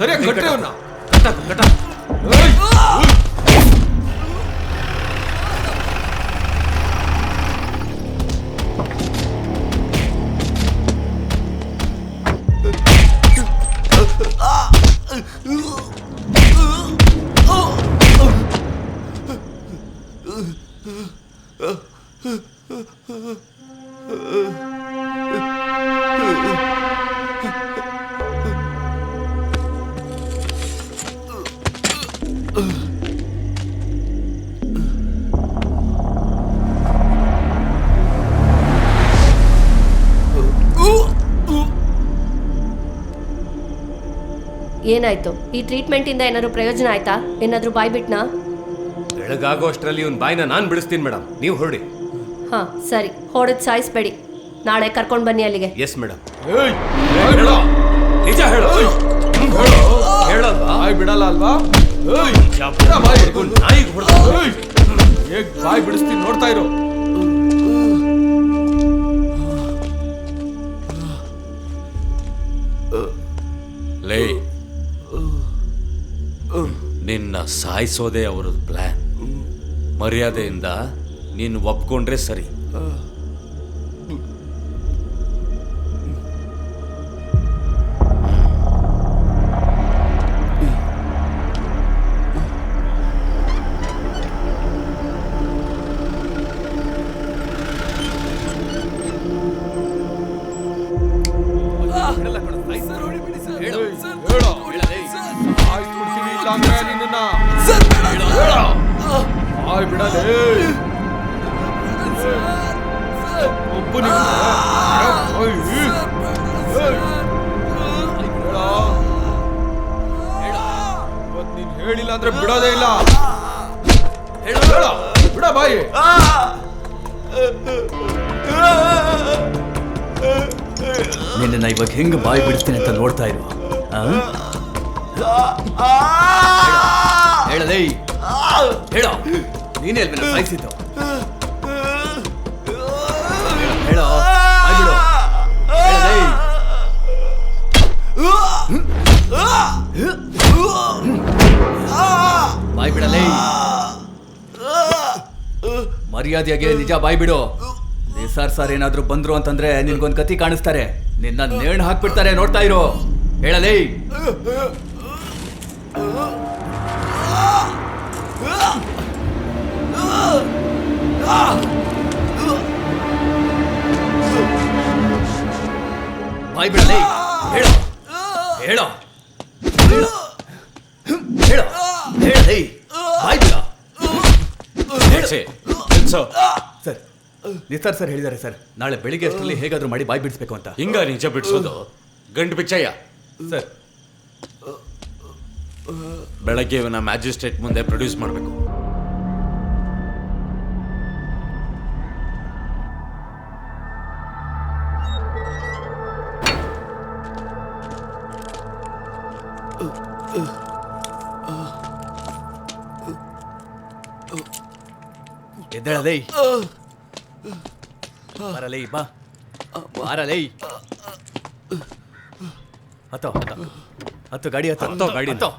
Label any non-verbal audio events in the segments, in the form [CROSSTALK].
సరే కట్టే ఉన్నా. కట్టాకు కట్టాకు Uh... ಏನಾಯ್ತು? ಈ ಟ್ರೀಟ್ಮೆಂಟಿಂದ ಏನಾದರೂ ಪ್ರಯೋಜನ ಆಯ್ತಾ? ಏನಾದರೂ ಬಾಯ್ ಬಿಟ್ನಾ? ಬೆಳಗಾಗೋ ಅಷ್ಟರಲ್ಲಿ ಇವ್ನ ಬಾಯಿನ ನಾನು ಬಿಡಿಸ್ತೀನಿ ಮೇಡಮ್ ನೀವು ಹೊರಡಿ. ಹಾಂ ಸರಿ. ಹೊಡೆದ್ ಸಾಯಿಸ್ಬೇಡಿ. ನಾಳೆ ಕರ್ಕೊಂಡು ಬನ್ನಿ ಅಲ್ಲಿಗೆ. ಎಸ್ ಮೇಡಮ್ ಹೇಳೋ? ನಿಜ ಹೇಳೋ? ಹೇಳಲ್ವಾ? ಬಾಯ್ ಬಿಡಲ್ಲ ಅಲ್ವಾ? ಏಯ್! ಬಿಡ ಬಾಯಿ ಹಿಡ್ಕೊಂಡು ನಾಯಿಗೆ ಹೊಡ್ದು? ಏಯ್! ಹೇಗ್ ಬಾಯ್ ಬಿಡಿಸ್ತೀನಿ ನೋಡ್ತಾ ಇರು. ಸಾಯಿಸೋದೇ ಅವರ ಪ್ಲ್ಯಾನ್ ಮರ್ಯಾದೆಯಿಂದ ನೀನು ಒಪ್ಕೊಂಡ್ರೆ ಸರಿ. ಹೇಳಿಲ್ಲ ಅಂದ್ರೆ ಬಿಡೋದೇ ಇಲ್ಲ. ಹೇಳು ಹೇಳು ಬಿಡ ಬಾಯಿ. ನಿನ್ನ ಇವಾಗ ಹೆಂಗ್ ಬಾಯಿ ಬಿಡ್ತೀನಿ ಅಂತ ನೋಡ್ತಾ ಇರುವ? ಹೇಳದೇ ಹೇಳೋ ನೀನೇ ಅಲ್ವೇನ ಸಾಯಿಸಿದ್ದು ಹೇಳೋ ಬಿಡು. ಬಾಯ್ ಬಿಡಲೇ ಮರ್ಯಾದೆಗೆ ನಿಜ ಬಾಯ್ ಬಿಡು ನಿಸಾರ್ ಸರ್ ಏನಾದ್ರೂ ಬಂದ್ರು ಅಂತಂದ್ರೆ ನಿನ್ಗೊಂದ್ ಕತಿ ಕಾಣಿಸ್ತಾರೆ. ನಿನ್ನ ನೇಣ್ ಹಾಕ್ಬಿಡ್ತಾರೆ, ನೋಡ್ತಾ ಇರೋ. ಹೇಳಲೇ. ಬಾಯ್ ಬಿಡಲೇ ಹೇಳೋ. ಹೇಳೋ. ಹೇಳೋ. ಸರ್ ನಿತಾರ್ ಸರ್ ಹೇಳಿದ್ದಾರೆ ಸರ್. ನಾಳೆ ಬೆಳಿಗ್ಗೆ ಅಷ್ಟರಲ್ಲಿ ಹೇಗಾದ್ರೂ ಮಾಡಿ ಬಾಯಿ ಬಿಡಿಸ್ಬೇಕು ಅಂತ. ಹಿಂಗ ನಿಜ ಬಿಡಿಸೋದು. ಗಂಡು ಬಿಚ್ಚಯ್ಯ. ಸರ್. ಬೆಳಗ್ಗೆ ಇವನ ಮ್ಯಾಜಿಸ್ಟ್ರೇಟ್ ಮುಂದೆ ಪ್ರೊಡ್ಯೂಸ್ ಮಾಡಬೇಕು. ಎದ್ದೇಳಲೇ ಬರಲೇ ಬಾ. ಬಾರಲೇ. ಹತ್ತೋ ಹತ್ತೋ. ಹತ್ತು ಗಾಡಿ ಹತ್ತೋ. ಗಾಡಿ. ಹತ್ತೋ.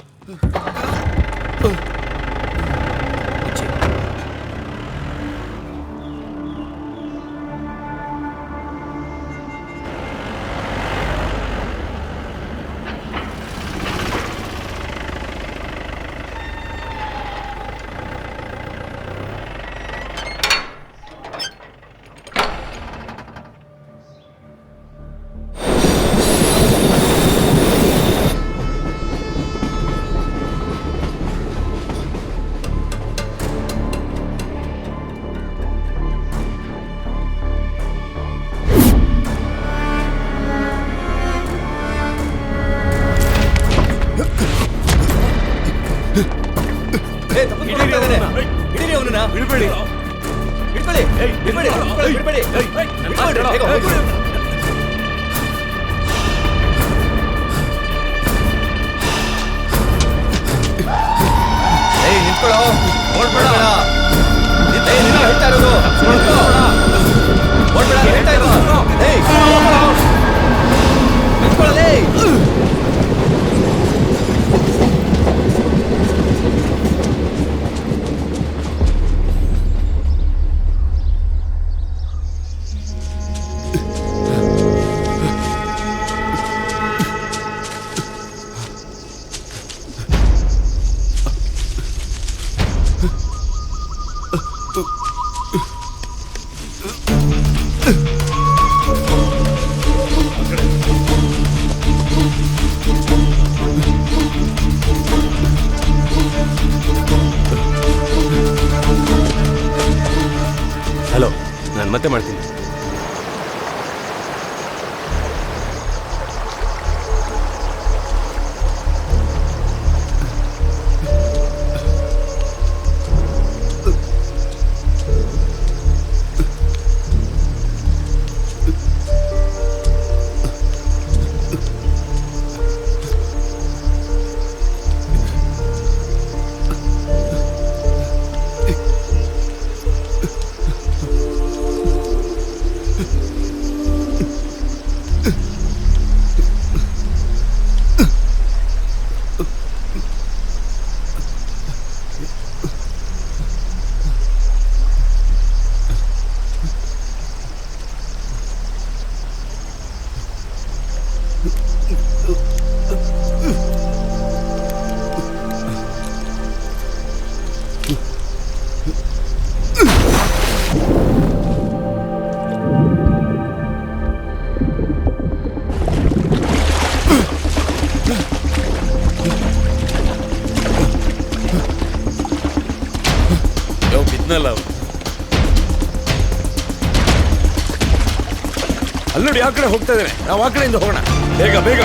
ಹೇಳ್ತಾ ಇರೋದು ನಿಂತ್ಕೊ. ಓಡ್ಬೇಡ ಅಂತ ಹೇಳ್ತಾ ಇರೋದು ಏಯ್ ನಿಂತ್ಕೊಳ್ಳಲೇ ಮತ್ತೆ ಮಾಡ್ತೀನಿ. ಅಲ್ಲಿ ನೋಡಿ ಆ ಕಡೆ ಹೋಗ್ತಾ ಇದ್ದೇನೆ. ನಾವು ಆ ಕಡೆಯಿಂದ ಹೋಗೋಣ. ಬೇಗ ಬೇಗ.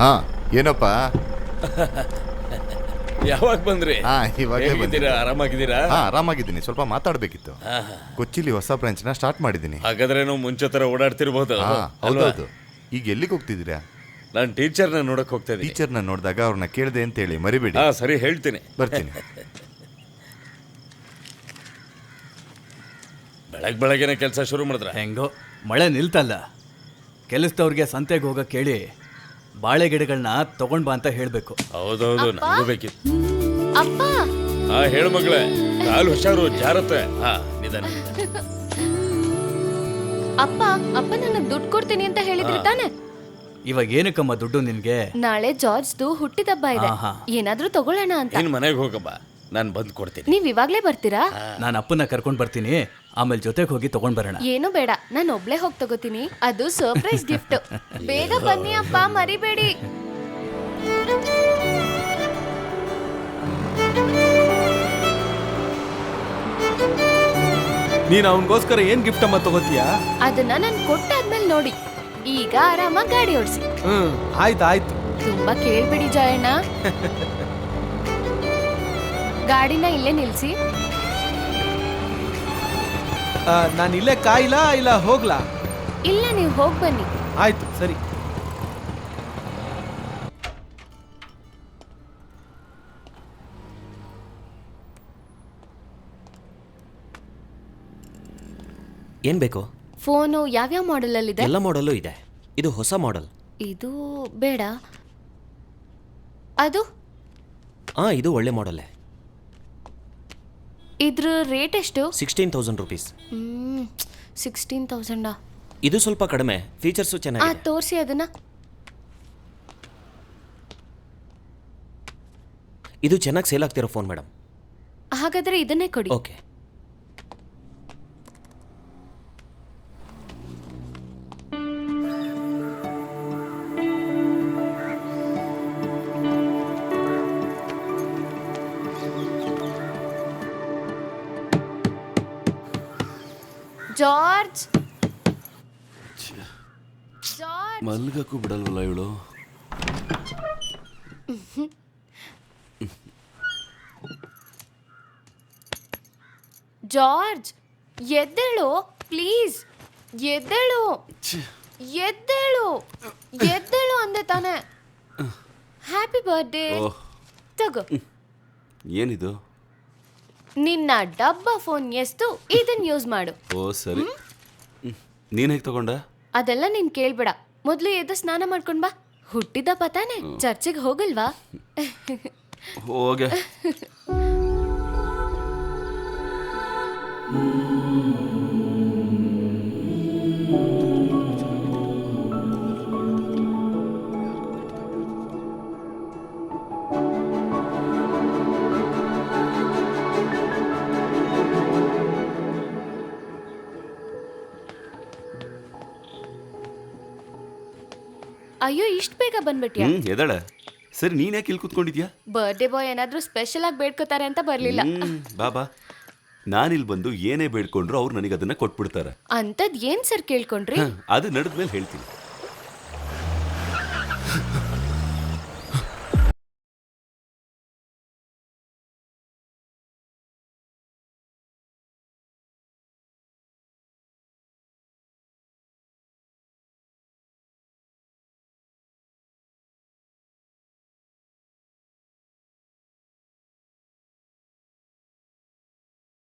ಹಾ ಏನಪ್ಪ? [LAUGHS] ಯಾವಾಗ ಬಂದ್ರಿ? ಹಾ, ಇವಾಗ್ಲೇ ಹೇಗಿದ್ದೀರಾ. ಆರಾಮಾಗಿದ್ದೀರಾ? ಹಾ ಆರಾಮಾಗಿದ್ದೀನಿ. ಸ್ವಲ್ಪ ಮಾತಾಡ್ಬೇಕಿತ್ತು. ಕೊಚ್ಚಿಲಿ ಹೊಸ ಬ್ರಾಂಚ್ನ ಸ್ಟಾರ್ಟ್ ಮಾಡಿದ್ದೀನಿ. ಹಾಗಾದ್ರೆ ನಾವು ಮುಂಚೆ ತರ ಓಡಾಡ್ತಿರ್ಬೋದು. ಹಾ ಅಲ್ವಾ? ಹೌದೌದು. ಈಗ ಎಲ್ಲಿಗೆ ಹೋಗ್ತಿದ್ದೀರಾ? ನಾನು ಟೀಚರ್ನ ನೋಡಕ್ ಹೋಗ್ತಾ ಇದ್ದೀನಿ. ಟೀಚರ್ನ ನೋಡಿದಾಗ ಅವ್ರನ್ನ ಕೇಳಿದೆ ಅಂತ ಹೇಳಿ ಮರಿಬೇಡಿ. ಹಾ ಸರಿ ಹೇಳ್ತೀನಿ. ಬರ್ತೀನಿ. [LAUGHS] ಬೆಳಗ್ ಬೆಳಗ್ಗೆನೆ ಕೆಲಸ ಶುರು ಮಾಡಿದ್ರ? ಹೆಂಗೋ ಮಳೆ ನಿಲ್ತಲ್ಲ. ಕೆಲಸದವ್ರಿಗೆ ಸಂತೆಗೆ ಹೋಗಕ್ಕೆ ಕೇಳಿ ಬಾಳೆ ಗಿಡಗಳನ್ನ ತಗೊಂಡ್ ಬಾ ಅಂತ ಹೇಳ್ಬೇಕು. ಹೌದೌದು ನನಗೂ ಬೇಕಿತ್ತು. ಅಪ್ಪ? ಹಾ ಹೇಳು ಮಗಳೇ. ಕಾಲು ಹುಷಾರು ಜಾರತ್ತೆ. ಹಾ ನಿಧಾನ. ಅಪ್ಪ ಅಪ್ಪ ನನಗ್ ದುಡ್ಡು ಕೊಡ್ತೀನಿ ಅಂತ ಹೇಳಿದ್ರು ತಾನೆ? ಇವಾಗ ಏನಕ್ಕಮ್ಮ ದುಡ್ಡು ನಿನ್ಗೆ? ನಾಳೆ ಜಾರ್ಜ್ದು ಹುಟ್ಟಿದಬ್ಬ ಇದೆ. ಆಹಾ. ಏನಾದ್ರೂ ತಗೊಳ್ಳೋಣ ಅಂತ. ನೀನ್ ಮನೆಗೆ ಹೋಗಬ್ಬ. ನಾನು ಬಂದು ಕೊಡ್ತೀನಿ. ನೀವು ಇವಾಗಲೇ ಬರ್ತೀರಾ? ನಾನು ಅಪ್ಪನ ಕರ್ಕೊಂಡು ಬರ್ತೀನಿ. ಆಮೇಲೆ ಜೊತೆಗೆ ಹೋಗಿ ತಗೊಂಡ್ ಬರೋಣ. ಏನು ಬೇಡ. ನಾನು ಒಬ್ಳೆ ಹೋಗಿ ತಗೋತೀನಿ. ಅದು ಸರ್ಪ್ರೈಸ್ ಗಿಫ್ಟ್ [LAUGHS] ಬೇಗ ಬನ್ನಿ ಅಪ್ಪ ಮರಿಬೇಡಿ. ನೀನು ಅವನಿಗೋಸ್ಕರ ಏನು ಗಿಫ್ಟ್ ಅಮ್ಮ ತಗೋತೀಯಾ? ಅದನ್ನ ನಾನು ಕೊಟ್ಟಾದ್ಮೇಲೆ ನೋಡಿ. ಈಗ ಆರಾಮಾಗಿ ಗಾಡಿ ಓಡಿಸಿ. ಹ್ಮ್ ಆಯ್ತು ಆಯ್ತು. ತುಂಬಾ ಕೇಳ್ಬಿಡಿ ಜಯಣ್ಣ. [LAUGHS] ಗಾಡಿನ ಇಲ್ಲೇ ನಿಲ್ಸಿ? ನಾನು ಇಲ್ಲೇ ಕಾಯಿಲ್ಲ ಇಲ್ಲ ಹೋಗ್ಲಾ? ಇಲ್ಲ ನೀವು ಹೋಗ್ ಬನ್ನಿ. ಆಯ್ತು ಸರಿ. ಏನ್ ಬೇಕು? ಫೋನು ಯಾವ್ಯಾವ ಮಾಡೆಲ್ ಅಲ್ಲಿ ಇದೆ ಎಲ್ಲ ಮಾಡಲು ಇದೆ. ಇದು ಹೊಸ ಮಾಡೆಲ್. ಇದು ಬೇಡ. ಅದು? ಹಾ ಇದು ಒಳ್ಳೆ ಮಾಡಲ್ಲೇ. ಇದ್ರ ರೇಟ್ ಎಷ್ಟು? Sixteen thousand rupees hmm sixteen ತೌಸಂಡಾ ಇದು ಸ್ವಲ್ಪ ಕಡಿಮೆ. ಫೀಚರ್ಸು ಆ ಚೆನ್ನಾಗಿದೆ. ತೋರಿಸಿ ಅದನ್ನ. ಇದು ಚೆನ್ನಾಗಿ ಸೇಲ್ ಆಗ್ತಿರೋ ಫೋನ್ ಮೇಡಮ್ ಹಾಗಾದ್ರೆ ಇದನ್ನೇ ಕೊಡಿ. Okay George. ಜಾರ್ಜ್. ಮಲ್ಗಕ್ಕೂ ಬಿಡಲ್ವಲ್ಲ ಇವಳು? ಜಾರ್ಜ್ ಎದ್ದೇಳು ಪ್ಲೀಸ್. ಎದ್ದೇಳು. ಎದ್ದೇಳು. ಎದ್ದೇಳು ಅಂದೆ ತಾನೆ. ಹ್ಯಾಪಿ ಬರ್ಡೇ ತಗೋ. ಏನಿದು? ನಿನ್ನ ಡಬ್ಬ ಫೋನ್ ಎಷ್ಟು ಇದನ್ ಯೂಸ್ ಮಾಡು. ಓ ಸರಿ. ನೀನು ಹೇಗೆ ತಗೊಂಡ? ಅದೆಲ್ಲ ನೀನ್ ಕೇಳ್ಬೇಡ. ಮೊದ್ಲು ಎದ್ದು ಸ್ನಾನ ಮಾಡ್ಕೊಂಡ್ ಬಾ. ಹುಟ್ಟಿದ ಪತಾನೆ ಚರ್ಚಿಗೆ ಹೋಗಲ್ವಾ? ಹೋಗೆ. [LAUGHS] ಅಯ್ಯೋ ಇಷ್ಟು ಬೇಗ ಬಂದ್ಬಿಟ್ಯಾ? ಎದಳ? ಸರಿ ನೀನ್ ಯಾಕೆ ಇಲ್ಲಿ ಕೂತ್ಕೊಂಡಿದ್ಯಾ? ಬರ್ಡೇ ಬಾಯ್ ಏನಾದ್ರೂ ಸ್ಪೆಷಲ್ ಆಗಿ ಬೇಡ್ಕೋತಾರೆ ಅಂತ ಬರ್ಲಿಲ್ಲ. ಬಾಬಾ ಬಾ ಬಾ. ನಾನಿಲ್ ಬಂದು ಏನೇ ಬೇಡ್ಕೊಂಡ್ರು ಅವ್ರು ನನಗೆ ಅದನ್ನ ಕೊಟ್ಬಿಡ್ತಾರೆ. ಅಂತದ್ ಏನ್ ಸರ್ ಕೇಳ್ಕೊಂಡ್ರಿ? ಅದು ನಡೆದ್ಮೇಲೆ ಹೇಳ್ತೀನಿ.